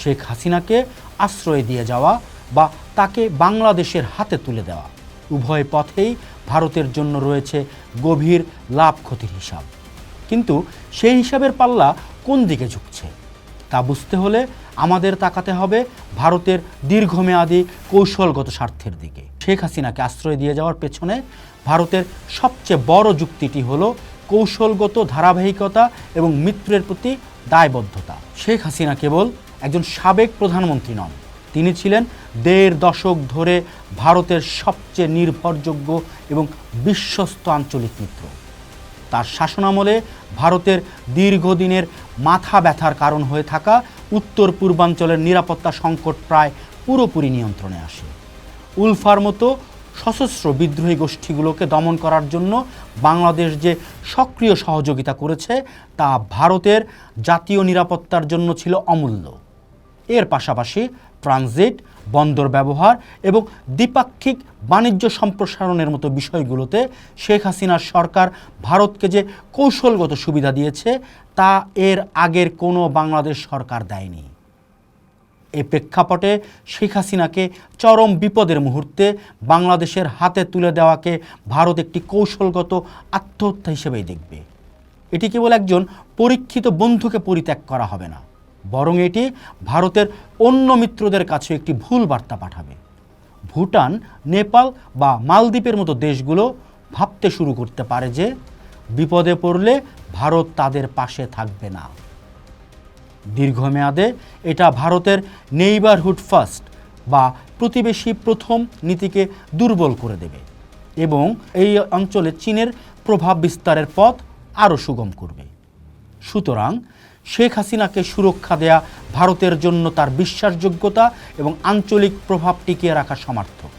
শেখ হাসিনাকে আশ্রয় দিয়ে যাওয়া বা তাকে বাংলাদেশের হাতে তুলে দেওয়া। উভয় পথেই ভারতের জন্য রয়েছে গভীর লাভ ক্ষতির হিসাব। কিন্তু সেই হিসাবের পাল্লা কোন দিকে ঝুঁকছে? তা বুঝতে হলে আমাদের তাকাতে হবে ভারতের দীর্ঘমেয়াদী কৌশলগত স্বার্থের দিকে। শেখ হাসিনাকে আশ্রয় দিয়ে যাওয়ার পেছনে ভারতের সবচেয়ে বড় যুক্তিটি হল কৌশলগত ধারাবাহিকতা এবং মিত্রের প্রতি দায়বদ্ধতা। শেখ হাসিনা কেবল একজন সাবেক প্রধানমন্ত্রী নন। তিনি ছিলেন দেড় দশক ধরে ভারতের সবচেয়ে নির্ভরযোগ্য এবং বিশ্বস্ত আঞ্চলিক মিত্র। তার শাসনামলে ভারতের দীর্ঘদিনের মাথা ব্যথার কারণ হয়ে থাকা উত্তর পূর্বাঞ্চলের নিরাপত্তা সংকট প্রায় পুরোপুরি নিয়ন্ত্রণে আসে। উলফার মতো সশস্ত্র বিদ্রোহী গোষ্ঠীগুলোকে দমন করার জন্য বাংলাদেশ যে সক্রিয় সহযোগিতা করেছে, তা ভারতের জাতীয় নিরাপত্তার জন্য ছিল অমূল্য। এর পাশাপাশি ট্রানজিট, বন্দর ব্যবহার এবং দ্বিপাক্ষিক বাণিজ্য সম্প্রসারণের মতো বিষয়গুলোতে শেখ হাসিনার সরকার ভারতকে যে কৌশলগত সুবিধা দিয়েছে, তা এর আগের কোনো বাংলাদেশ সরকার দেয়নি। এ প্রেক্ষাপটে শেখ হাসিনাকে চরম বিপদের মুহূর্তে বাংলাদেশের হাতে তুলে দেওয়াকে ভারত একটি কৌশলগত আত্মহত্যা হিসেবেই দেখবে। এটি কেবল একজন পরীক্ষিত বন্ধুকে পরিত্যাগ করা হবে না। বরং এটি ভারতের অন্য মিত্রদের কাছে একটি ভুল বার্তা পাঠাবে। ভুটান, নেপাল বা মালদ্বীপের মতো দেশগুলো ভাবতে শুরু করতে পারে যে বিপদে পড়লে ভারত তাদের পাশে থাকবে না। দীর্ঘমেয়াদে এটা ভারতের নেইবারহুড ফার্স্ট বা প্রতিবেশী প্রথম নীতিকে দুর্বল করে দেবে এবং এই অঞ্চলে চীনের প্রভাব বিস্তারের পথ আরও সুগম করবে। সুতরাং শেখ হাসিনাকে সুরক্ষা দেয়া ভারতের জন্য তার বিশ্বাসযোগ্যতা এবং আঞ্চলিক প্রভাব টিকিয়ে রাখা সামর্থ্য